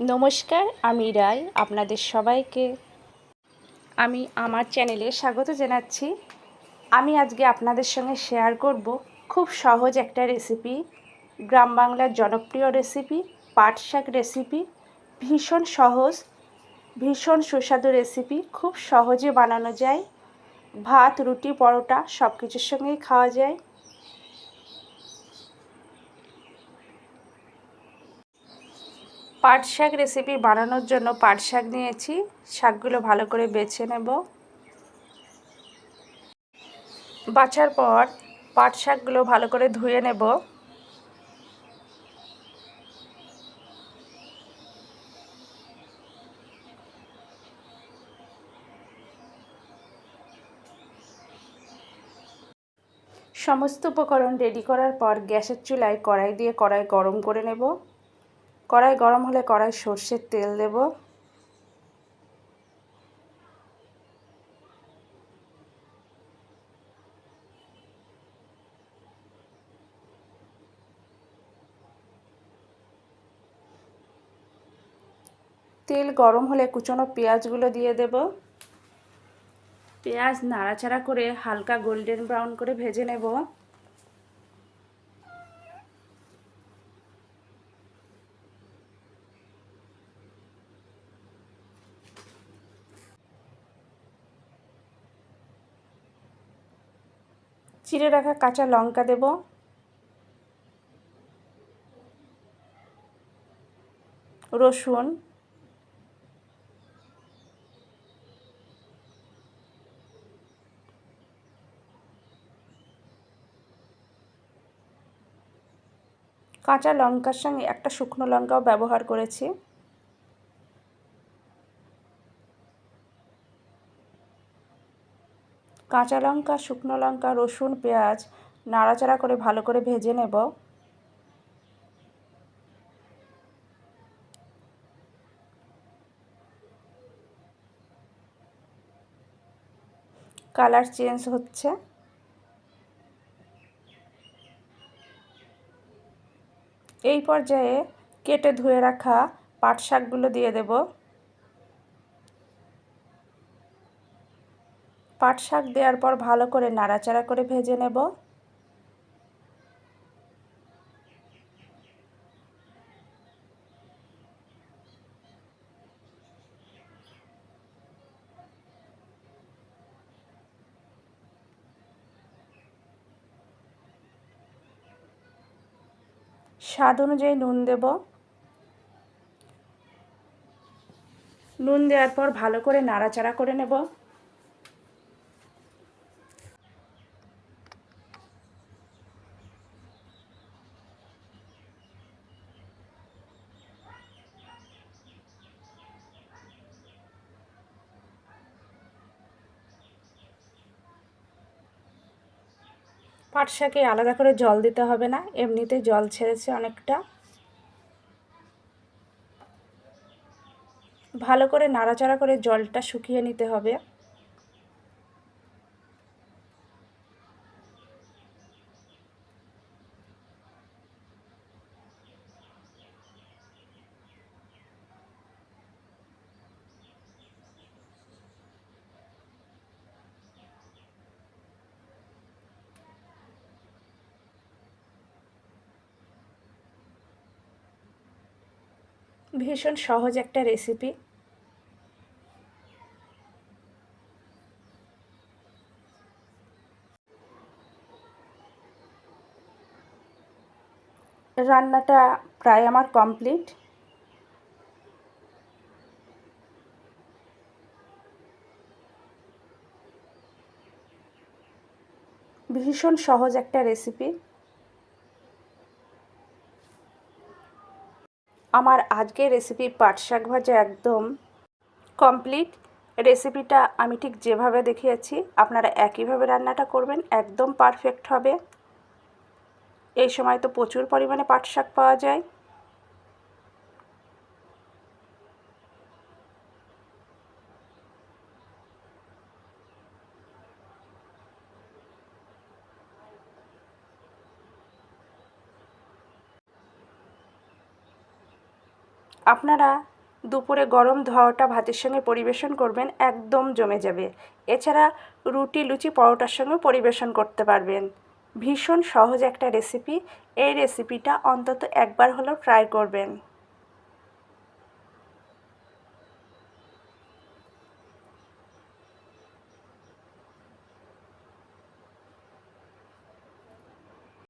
নমস্কার, আমি রায়, আপনাদের সবাইকে। আমি আমার চ্যানেলে স্বাগত জানাচ্ছি। আমি আজকে আপনাদের সঙ্গে শেয়ার করব খুব সহজ একটা রেসিপি, গ্রাম বাংলার জনপ্রিয় রেসিপি, পাট শাক রেসিপি। ভীষণ সহজ, ভীষণ সুস্বাদু রেসিপি, খুব সহজে বানানো যায়। ভাত, রুটি, পরোটা সব কিছুর সঙ্গেই খাওয়া যায়। পাট শাক রেসিপি বানানোর জন্য পাট শাক নিয়েছি। শাকগুলো ভালো করে বেছে নেব। বাছার পর পাট শাকগুলো ভালো করে ধুয়ে নেব। সমস্ত উপকরণ রেডি করার পর গ্যাসের চুলায় কড়াই দিয়ে কড়াই গরম করে নেব। কড়াই গরম হলে কড়াই সর্ষের তেল দেব। তেল গরম হলে কুচনো পেঁয়াজগুলো দিয়ে দেব। পেঁয়াজ নাড়াচাড়া করে হালকা গোল্ডেন ব্রাউন করে ভেজে নেব। চিড়ে রাখা কাঁচা লঙ্কা দেব। রসুন। কাঁচা লঙ্কার সঙ্গে একটা শুকনো লঙ্কাও ব্যবহার করেছি। কাঁচা লঙ্কা, শুকনো লঙ্কা, রসুন, পেঁয়াজ নাড়াচাড়া করে ভালো করে ভেজে নেব। কালার চেঞ্জ হচ্ছে। এই পর্যায়ে কেটে ধুয়ে রাখা পাট শাকগুলো দিয়ে দেব। পাট শাক দেওয়ার পর ভালো করে নাড়াচাড়া করে ভেজে নেব। স্বাদ অনুযায়ী নুন দেব। নুন দেওয়ার পর ভালো করে নাড়াচাড়া করে নেব। পাট শাকে আলাদা করে জল দিতে হবে না এমনিতে জল ছেড়েছে অনেকটা। ভালো করে নাড়াচাড়া করে জলটা শুকিয়ে নিতে হবে। ভীষণ সহজ একটা রেসিপি রান্নাটা প্রায় আমার কমপ্লিট ভীষণ সহজ একটা রেসিপি আমার আজকের রেসিপি পাট শাক ভাজা একদম কমপ্লিট রেসিপিটা আমি ঠিক যেভাবে দেখিয়েছি, আপনারা একইভাবে রান্নাটা করবেন, একদম পারফেক্ট হবে। এই সময় তো প্রচুর পরিমাণে পাট শাক পাওয়া যায়। আপনারা দুপুরে গরম ধোয়াটা ভাতের সঙ্গে পরিবেশন করবেন, একদম জমে যাবে। এছাড়া রুটি, লুচি, পরোটার সঙ্গেও পরিবেশন করতে পারবেন। ভীষণ সহজ একটা রেসিপি এই রেসিপিটা অন্তত একবার হলেও ট্রাই করবেন।